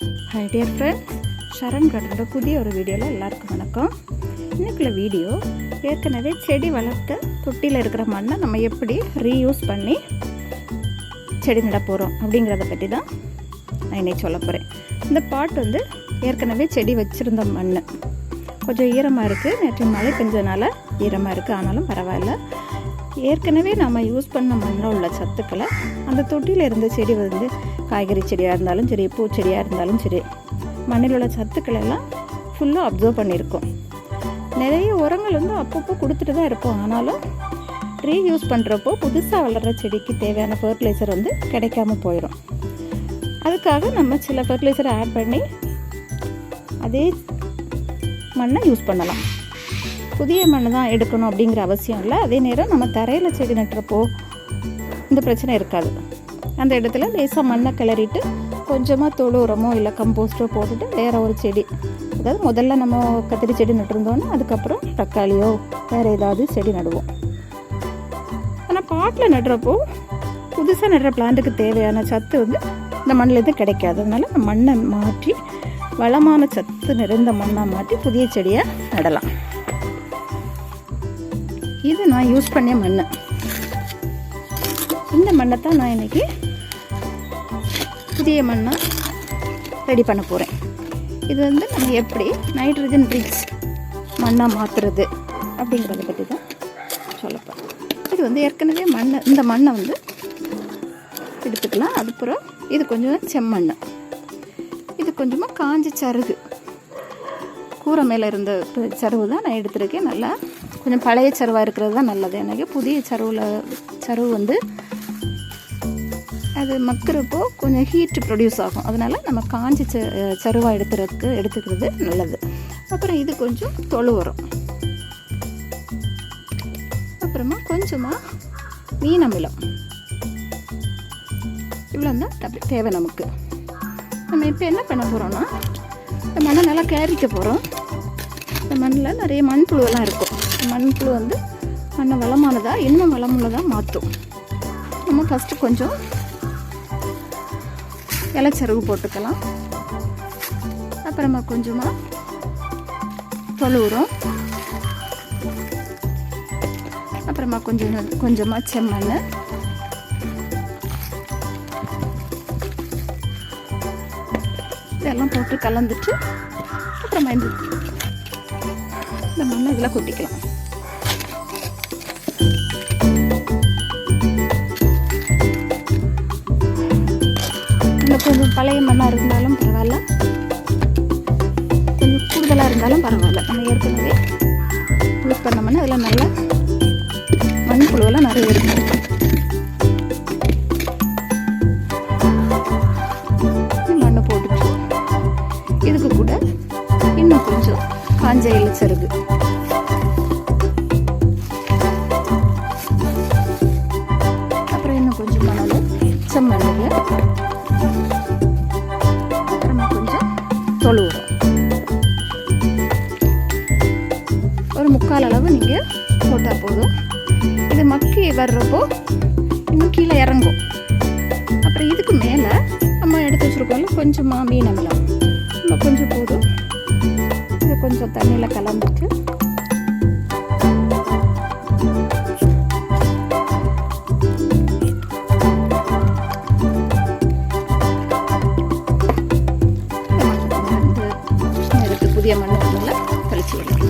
High dear friend Saran கடனோட புதிய ஒரு வீடியோவில் எல்லாருக்கும் வணக்கம். இன்னைக்குள்ள வீடியோ ஏற்கனவே செடி வளர்த்த தொட்டியில் இருக்கிற மண்ணை நம்ம எப்படி ரீயூஸ் பண்ணி செடி நட போகிறோம் அப்படிங்கிறத பற்றி தான் நான் இன்னைக்கு சொல்ல போகிறேன் இந்த பாட் வந்து ஏற்கனவே செடி வச்சுருந்த மண் கொஞ்சம் ஈரமாக இருக்குது நேற்று மழை பெஞ்சதுனால ஈரமாக இருக்குது ஆனாலும் பரவாயில்ல. ஏற்கனவே நம்ம யூஸ் பண்ண மண்ணில் உள்ள சத்துக்களை அந்த தொட்டியில் இருந்த செடி வந்து காய்கறி செடியாக இருந்தாலும் சரி பூச்செடியாக இருந்தாலும் சரி மண்ணில் உள்ள சத்துக்களை எல்லாம் ஃபுல்லாக அப்சர்வ் பண்ணியிருக்கோம். நிறைய உரங்கள் வந்து அப்பப்போ கொடுத்துட்டு தான் இருப்போம் ஆனாலும் ரீயூஸ் பண்ணுறப்போ புதுசாக வளர்கிற செடிக்கு தேவையான ஃபர்டிலைசர் வந்து கிடைக்காம போயிடும் அதுக்காக நம்ம சில ஃபர்டிலைசரை ஆட் பண்ணி அதே மண்ணை யூஸ் பண்ணலாம். புதிய மண் தான் எடுக்கணும் அப்படிங்கிற அவசியம் இல்லை. அதே நேரம் நம்ம தரையில் செடி நட்டுறப்போ இந்த பிரச்சனை இருக்காது. அந்த இடத்துல லேசாக மண்ணை கிளறிட்டு கொஞ்சமாக தொழு உரமோ இல்லை கம்போஸ்டோ போட்டுட்டு வேறு ஒரு செடி. அதாவது முதல்ல நம்ம கத்திரி செடி நட்டுருந்தோன்னா அதுக்கப்புறம் தக்காளியோ வேறு ஏதாவது செடி நடுவோம். ஆனால் பாட்டில் நடுறப்போ புதுசாக நடுற பிளான்ட்டுக்கு தேவையான சத்து வந்து இந்த மண்ணிலேருந்து கிடைக்காது. அதனால அந்த மண்ணை மாற்றி வளமான சத்து நிறைந்த மண்ணாக மாற்றி புதிய செடியை நடலாம். இது நான் யூஸ் பண்ணிய மண் இந்த மண்ணை தான் நான் இன்றைக்கி புதிய மண்ணாக ரெடி பண்ண போகிறேன் இது வந்து நம்ம எப்படி நைட்ரஜன் ரிச் மண்ணாக மாற்றுறது அப்படிங்கிறத பற்றி தான் சொல்ல இது வந்து ஏற்கனவே மண் இந்த மண்ணை வந்து எடுத்துக்கலாம். அதுக்கப்புறம் இது கொஞ்சம் செம்மண் இது கொஞ்சமாக காஞ்ச சருகு. கூரை மேலே இருந்த சருவு தான் நான் எடுத்திருக்கேன். நல்லா கொஞ்சம் பழைய சருவாக இருக்கிறது தான் நல்லது. எனக்கு புதிய சருவில் சருவு வந்து அது மக்கிறப்போ கொஞ்சம் ஹீட் ப்ரொடியூஸ் ஆகும். அதனால் நம்ம காஞ்சி ச சருவாக எடுத்துறதுக்கு எடுத்துக்கிறது நல்லது. அப்புறம் இது கொஞ்சம் தொழு வரும் அப்புறமா கொஞ்சமாக மீன் அமிலம். இவ்வளோ தான் தேவை நமக்கு. நம்ம இப்போ என்ன பண்ண போகிறோன்னா இந்த மண்ணை நல்லா கேரிக்க போகிறோம் இந்த மண்ணில் நிறைய மண்புழுவெல்லாம் இருக்கும். மண்புழு வந்து மண்ணை வளமானதாக இன்னும் வளமுள்ளதாக மாற்றும் நம்ம ஃபஸ்ட்டு கொஞ்சம் இலைச்சருகு போட்டுக்கலாம். அப்புறமா கொஞ்சமாக தொழு உரம் அப்புறமா கொஞ்சம் கொஞ்சமாக செம்மண் இதெல்லாம் போட்டு கலந்துட்டு அப்புறமா இந்த இந்த மண்ணை இதில் கொட்டிக்கலாம். இந்த கொஞ்சம் பழைய மண்ணாக இருந்தாலும் பரவாயில்ல. கொஞ்சம் கூடுதலாக இருந்தாலும் பரவாயில்ல. நம்ம ஏற்கனவே யூஸ் பண்ண மண் அதில் நல்லா மண் குழுவெல்லாம் நிறைய இருக்கும். காஞ்ச இலைச்சருகு அப்புறம் இன்னும் கொஞ்சம் மணல் செம்மண்ணுங்க அப்புறமா கொஞ்சம் தொழுவோம் ஒரு முக்கால் அளவு நீங்கள் போட்டால் போதும். இது மக்கி வர்றப்போ இன்னும் கீழே இறங்கும். அப்புறம் இதுக்கு மேலே நம்ம எடுத்து வச்சுருக்கோம்ல கொஞ்சமாக மீன் அமிலம். நம்ம கொஞ்சம் போதும். இதை கொஞ்சம் தண்ணியில் கலந்துட்டு புதிய மண் இருக்குல்ல தெளிச்சு விடலாம்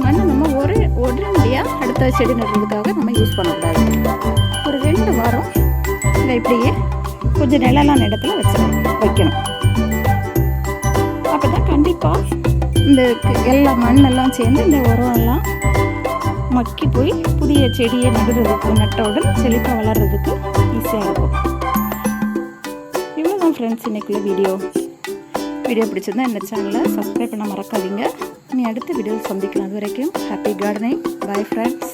மண்ணை நம்ம ஒரு உடனடியாக அடுத்த செடி நடுறதுக்காக நம்ம யூஸ் பண்ணக்கூடாது ஒரு ரெண்டு வாரம் இதை இப்படியே கொஞ்சம் நிழலான இடத்துல வச்சிடணும் வைக்கணும் கண்டிப்பாக இந்த எல்லா மண்ணெல்லாம் சேர்ந்து இந்த உரம் எல்லாம் மக்கி போய் புதிய செடியை நடுறதுக்கு நட்டவுடன் செழிப்பாக வளர்கிறதுக்கு ஈஸியாக இருக்கும். இவ்வளோதான் ஃப்ரெண்ட்ஸ் இன்றைக்குள்ள வீடியோ வீடியோ பிடிச்சிருந்தா இந்த சேனலை சப்ஸ்கிரைப் பண்ண மறக்காதீங்க. நீ அடுத்த வீடியோவில் சந்திக்கலாம். அது வரைக்கும் ஹாப்பி கார்டனிங் பை ஃப்ரெண்ட்ஸ்